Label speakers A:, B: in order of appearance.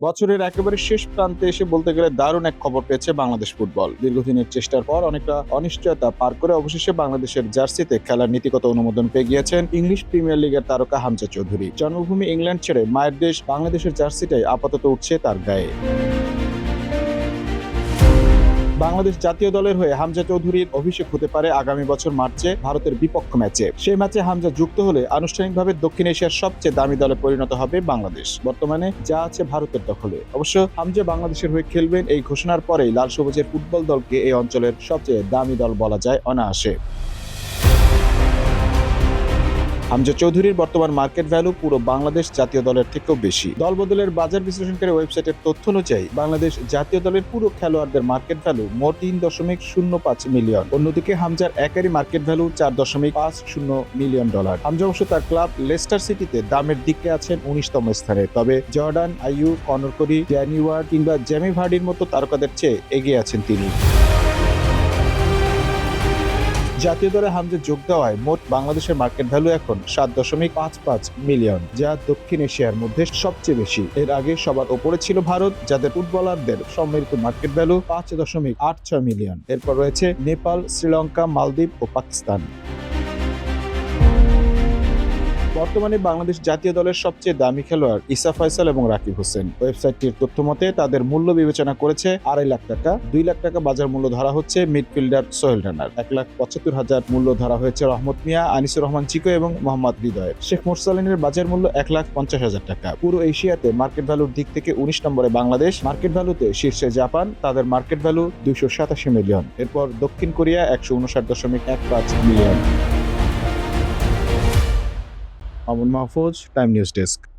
A: বছরের একেবারে শেষ প্রান্তে এসে বলতে গেলে দারুণ এক খবর পেয়েছে বাংলাদেশ ফুটবল। দীর্ঘদিনের চেষ্টার পর অনেকটা অনিশ্চয়তা পার করে অবশেষে বাংলাদেশের জার্সিতে খেলার নীতিগত অনুমোদন পেয়ে গিয়েছেন ইংলিশ প্রিমিয়ার লিগের তারকা হামজা চৌধুরী। জন্মভূমি ইংল্যান্ড ছেড়ে মায়ের দেশ বাংলাদেশের জার্সিটাই আপাতত উঠছে তার গায়ে। বাংলাদেশ জাতীয় দলের হয়ে হামজা চৌধুরীর অভিষেক হতে পারে আগামী বছর মার্চে ভারতের বিপক্ষ ম্যাচে। সেই ম্যাচে হামজা যুক্ত হলে আনুষ্ঠানিকভাবে দক্ষিণ এশিয়ার সবচেয়ে দামি দলে পরিণত হবে বাংলাদেশ। বর্তমানে যা আছে ভারতের দখলে। অবশ্য হামজা বাংলাদেশের হয়ে খেলবেন এই ঘোষণার পরেই লাল সবুজের ফুটবল দলকে এই অঞ্চলের সবচেয়ে দামি দল বলা যায় অনায়াসে। হামজা চৌধুরীর বর্তমান মার্কেট ভ্যালু পুরো বাংলাদেশ জাতীয় দলের থেকেও বেশি। দল বদলের বাজার বিশ্লেষণকারী ওয়েবসাইটের তথ্য অনুযায়ী, বাংলাদেশ জাতীয় দলের পুরো খেলোয়াড়দের মার্কেট ভ্যালু মোট তিন দশমিক শূন্য পাঁচ মিলিয়ন। অন্যদিকে হামজার একারই মার্কেট ভ্যালু চার দশমিক পাঁচ শূন্য মিলিয়ন ডলার। হামজা অবশ্য তার ক্লাব লেস্টার সিটিতে দামের দিকে আছেন উনিশতম স্থানে। তবে Jordan Ayew Conor Coady Danny Ward কিংবা জ্যামি ভার্ডির মতো তারকাদের চেয়ে এগিয়ে আছেন তিনি। জাতীয় দলে হামজে যোগ দেওয়ায় মোট বাংলাদেশের মার্কেট ভ্যালু এখন সাত দশমিক পাঁচ পাঁচ মিলিয়ন যা দক্ষিণ এশিয়ার মধ্যে সবচেয়ে বেশি। এর আগে সবার ওপরে ছিল ভারত, যাদের ফুটবলারদের সম্মিলিত মার্কেট ভ্যালু পাঁচ দশমিক আট ছয় মিলিয়ন এরপর রয়েছে নেপাল, শ্রীলঙ্কা, মালদ্বীপ ও পাকিস্তান। বর্তমানে বাংলাদেশ জাতীয় দলের সবচেয়ে দামি খেলোয়াড় ইসা ফয়সাল এবং রাকিব হোসেন। ওয়েবসাইটটির তথ্য মতে, তাদের মূল্য বিবেচনা করেছে আড়াই লাখ টাকা। দুই লাখ টাকা বাজার মূল্য ধরা হচ্ছে মিডফিল্ডার সোহেল রানার। এক লাখ পঁচাত্তর হাজার মূল্য ধরা হয়েছে রহমত মিয়া, আনিসুর রহমান চিকো এবং মোহাম্মদ হৃদয়। শেখ মোরসালিনের বাজার মূল্য এক লাখ পঞ্চাশ হাজার টাকা। পুরো এশিয়াতে মার্কেট ভ্যালুর দিক থেকে উনিশ নম্বরে বাংলাদেশ। মার্কেট ভ্যালুতে শীর্ষে জাপান। তাদের মার্কেট ভ্যালু দুইশো সাতাশি মিলিয়ন। এরপর দক্ষিণ কোরিয়া একশো উনষাট দশমিক এক পাঁচ million. Mamun Mahfuz Time News desk.